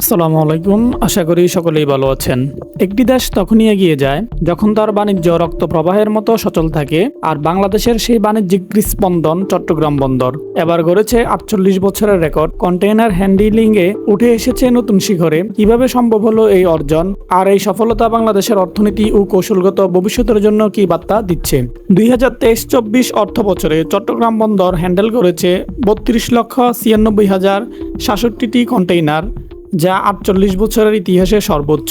আসসালামু আলাইকুম, আশা করি সকলেই ভালো আছেন। একটি দেশ তখনই এগিয়ে যায় যখন তার বাণিজ্য রক্ত প্রবাহের মতো সচল থাকে আর বাংলাদেশের সেই বাণিজ্যিক স্পন্দন চট্টগ্রাম বন্দর। এবার গড়েছে আটচল্লিশ বছরের রেকর্ড। কন্টেইনার হ্যান্ডলিং এ উঠে এসেছে নতুন শিখরে। কীভাবে সম্ভব হলো এই অর্জন? আর এই সফলতা বাংলাদেশের অর্থনীতি ও কৌশলগত ভবিষ্যতের জন্য কি বার্তা দিচ্ছে? দুই হাজার তেইশ চব্বিশ অর্থ বছরে চট্টগ্রাম বন্দর হ্যান্ডেল করেছে বত্রিশ লক্ষ ছিয়ানব্বই হাজার সাতষট্টিটি কন্টেইনার। যা আটচল্লিশ বছরের ইতিহাসে সর্বোচ্চ।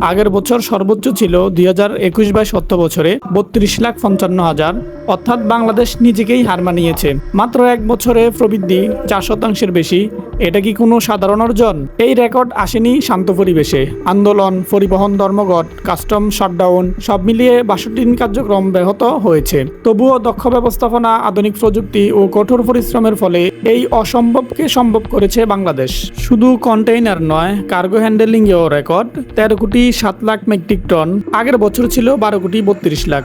আগের বছর সর্বোচ্চ ছিল দুই হাজার একুশ বাই সত্য বছরে বত্রিশ লাখ পঞ্চান্ন হাজার, অর্থাৎ বাংলাদেশ নিজেকেই হার মানিয়েছে। মাত্র এক বছরে প্রবৃদ্ধি চার শতাংশের বেশি এটা কি কোনো সাধারণ অর্জন? এই রেকর্ড আসেনি শান্ত পরিবেশে। আন্দোলন, পরিবহন ধর্মঘট, কাস্টম শাটডাউন, সব মিলিয়ে বাষট্টি দিন কার্যক্রম ব্যাহত হয়েছে। তবুও দক্ষ ব্যবস্থাপনা, আধুনিক প্রযুক্তি ও কঠোর পরিশ্রমের ফলে এই অসম্ভবকে সম্ভব করেছে বাংলাদেশ। শুধু কন্টেইনার নয়, কার্গো হ্যান্ডেলিং এও রেকর্ড। তেরো কোটি সাত লাখ মেট্রিক টন, আগের বছর ছিল বারো কোটি বত্রিশ লাখ।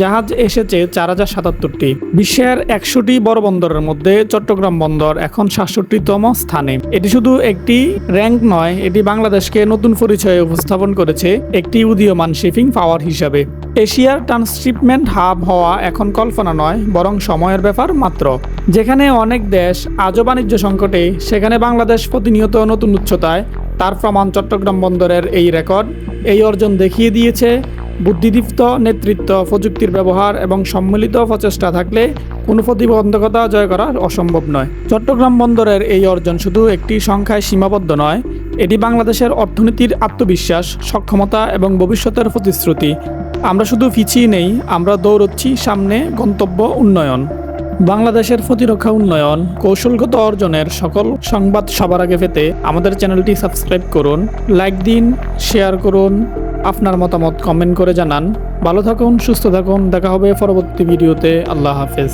জাহাজ এসেছে চার হাজার সাতাত্তরটি। বিশ্বের একশোটি বড় বন্দরের মধ্যে চট্টগ্রাম বন্দর এখন সাতষট্টিতম স্থানে। এটি শুধু একটি র্যাঙ্ক নয়, এটি বাংলাদেশকে নতুন পরিচয়ে উপস্থাপন করেছে একটি উদীয়মান শিপিং পাওয়ার হিসাবে। এশিয়ার ট্রান্সশিপমেন্ট হাব হওয়া এখন কল্পনা নয়, বরং সময়ের ব্যাপার মাত্র। যেখানে অনেক দেশ আজও বাণিজ্য সংকটে, সেখানে বাংলাদেশ প্রতিনিয়ত নতুন উচ্চতায়। তার প্রমাণ চট্টগ্রাম বন্দরের এই রেকর্ড, এই অর্জন দেখিয়ে দিয়েছে বুদ্ধিদীপ্ত নেতৃত্ব, প্রযুক্তির ব্যবহার এবং সম্মিলিত প্রচেষ্টা থাকলে কোনো প্রতিবন্ধকতা জয় করা অসম্ভব নয়। চট্টগ্রাম বন্দরের এই অর্জন শুধু একটি সংখ্যায় সীমাবদ্ধ নয়, এটি বাংলাদেশের অর্থনীতির আত্মবিশ্বাস, সক্ষমতা এবং ভবিষ্যতের প্রতিশ্রুতি। আমরা শুধু পিছিয়ে নেই, আমরা দৌড়চ্ছি সামনে গন্তব্য উন্নয়ন। বাংলাদেশের প্রতিরক্ষা উন্নয়ন কৌশলগত অর্জনের সকল সংবাদ সবার আগে পেতে আমাদের চ্যানেলটি সাবস্ক্রাইব করুন, লাইক দিন, শেয়ার করুন। আপনার মতামত কমেন্ট করে জানান। ভালো থাকুন, সুস্থ থাকুন, দেখা হবে পরবর্তী ভিডিওতে আল্লাহ হাফেজ।